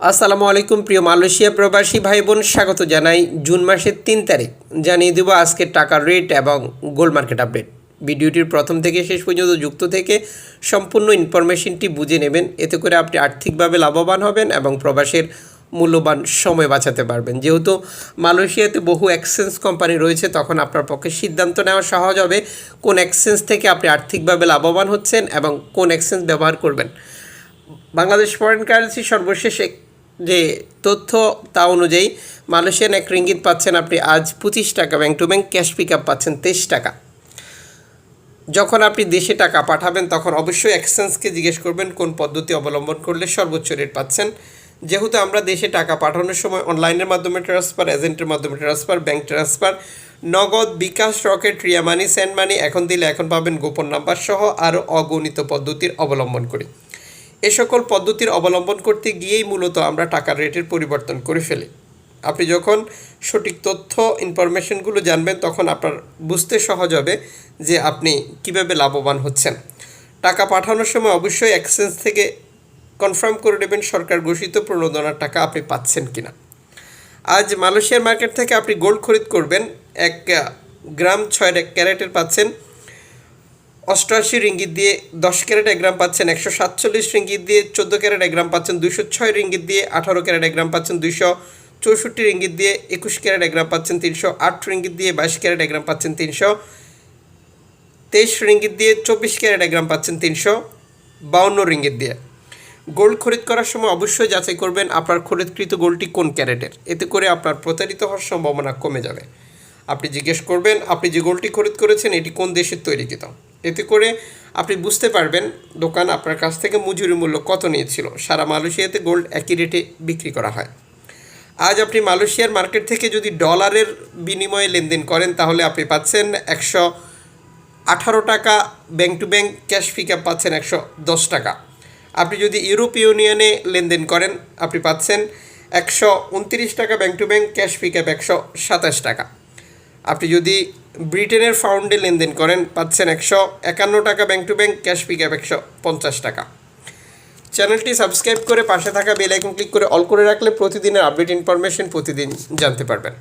আসসালামু আলাইকুম, প্রিয় মালয়েশিয়া প্রবাসী ভাই বোন স্বাগত জানাই জুন মাসের তিন তারিখ। জানিয়ে দেবো আজকের টাকার রেট এবং গোল্ড মার্কেট আপডেট। ভিডিওটির প্রথম থেকে শেষ পর্যন্ত যুক্ত থেকে সম্পূর্ণ ইনফরমেশনটি বুঝে নেবেন। এতে করে আপনি আর্থিকভাবে লাভবান হবেন এবং প্রবাসের মূল্যবান সময় বাঁচাতে পারবেন। যেহেতু মালয়েশিয়াতে বহু এক্সচেঞ্জ কোম্পানি রয়েছে, তখন আপনার পক্ষে সিদ্ধান্ত নেওয়া সহজ হবে। কোন এক্সচেঞ্জ থেকে আপনি আর্থিকভাবে লাভবান হচ্ছেন এবং কোন এক্সচেঞ্জ ব্যবহার করবেন। বাংলাদেশ ফরেন কারেন্সি সর্বশেষ যে তথ্য তা অনুযায়ী মালয়েশিয়ান এক রিঙ্গিত পাচ্ছেন আপনি আজ পঁচিশ টাকা। Bank to bank cash pick up পাচ্ছেন তেইশ টাকা। যখন আপনি দেশে টাকা পাঠাবেন, তখন অবশ্যই এক্সচেঞ্জকে জিজ্ঞেস করবেন, কোন পদ্ধতি অবলম্বন করলে সর্বোচ্চ রেট পাচ্ছেন। যেহেতু আমরা দেশে টাকা পাঠানোর সময় অনলাইনের মাধ্যমে ট্রান্সফার এজেন্টের মাধ্যমে transfer bank transfer Nagad bKash Rocket Ria money send money এখন দিলে এখন পাবেন গোপন নাম্বার সহ আরও অগণিত পদ্ধতির অবলম্বন করি। এ সকল পদ্ধতির অবলম্বন করতে গিয়েই মূলত আমরা টাকার রেটের পরিবর্তন করে ফেলি। আপনি যখন সঠিক তথ্য, ইনফরমেশনগুলো জানবেন, তখন আপনার বুঝতে সহজ হবে যে আপনি কীভাবে লাভবান হচ্ছেন। টাকা পাঠানোর সময় অবশ্যই এক্সচেঞ্জ থেকে কনফার্ম করে নেবেন সরকার ঘোষিত প্রণোদনার টাকা আপনি পাচ্ছেন কিনা। আজ মালয়েশিয়ার মার্কেট থেকে আপনি গোল্ড খরিদ করবেন। এক গ্রাম ছয় এক ক্যারেটের পাচ্ছেন। অষ্টআশি রিঙ্গিত দিয়ে দশ ক্যারেট এক গ্রাম পাচ্ছেন একশো সাতচল্লিশ রিঙ্গিত দিয়ে চোদ্দ ক্যারেট এক গ্রাম পাচ্ছেন দুশো ছয় রিঙ্গিত দিয়ে আঠারো ক্যারেট এক গ্রাম পাচ্ছেন দুইশো চৌষট্টি রিঙ্গিত দিয়ে একুশ ক্যারেট এক গ্রাম পাচ্ছেন তিনশো আট রিঙ্গিত দিয়ে বাইশ ক্যারেট এক গ্রাম পাচ্ছেন তিনশো তেইশ রিঙ্গিত দিয়ে চব্বিশ ক্যারেট এক গ্রাম পাচ্ছেন তিনশো বাউন্ন রিঙ্গিত দিয়ে। গোল্ড খরিদ করার সময় অবশ্যই যাচাই করবেন আপনার খরিদকৃত গোল্ডটি কোন ক্যারেটের। এতে করে আপনার প্রতারিত হওয়ার সম্ভাবনা কমে যাবে। আপনি জিজ্ঞেস করবেন, আপনি যে গোল্ডটি খরিদ করেছেন, এটি কোন দেশের তৈরি তৈরিকৃত এতে করে আপনি বুঝতে পারবেন, দোকান আপনার কাছ থেকে মজুরি মূল্য কত নিয়েছিল। সারা মালয়েশিয়াতে গোল্ড একই রেটে বিক্রি করা হয়। আজ আপনি মালয়েশিয়ার মার্কেট থেকে যদি ডলারের বিনিময়ে লেনদেন করেন, তাহলে আপনি পাচ্ছেন একশো আঠারো টাকা bank to bank cash pick পাচ্ছেন একশো দশ টাকা। আপনি যদি ইউরোপ ইউনিয়নে লেনদেন করেন, আপনি পাচ্ছেন একশো উনত্রিশ টাকা bank to bank cash pick up একশো সাতাশ টাকা। আপনি যদি ব্রিটেনের ফাউন্ডে লেনদেন করেন, পাচ্ছেন একশো একান্ন টাকা bank to bank cash pick up একশো পঞ্চাশ টাকা। চ্যানেলটি সাবস্ক্রাইব করে পাশে থাকা বেল আইকন ক্লিক করে অল করে রাখলে প্রতিদিনের আপডেট ইনফরমেশন প্রতিদিন জানতে পারবেন।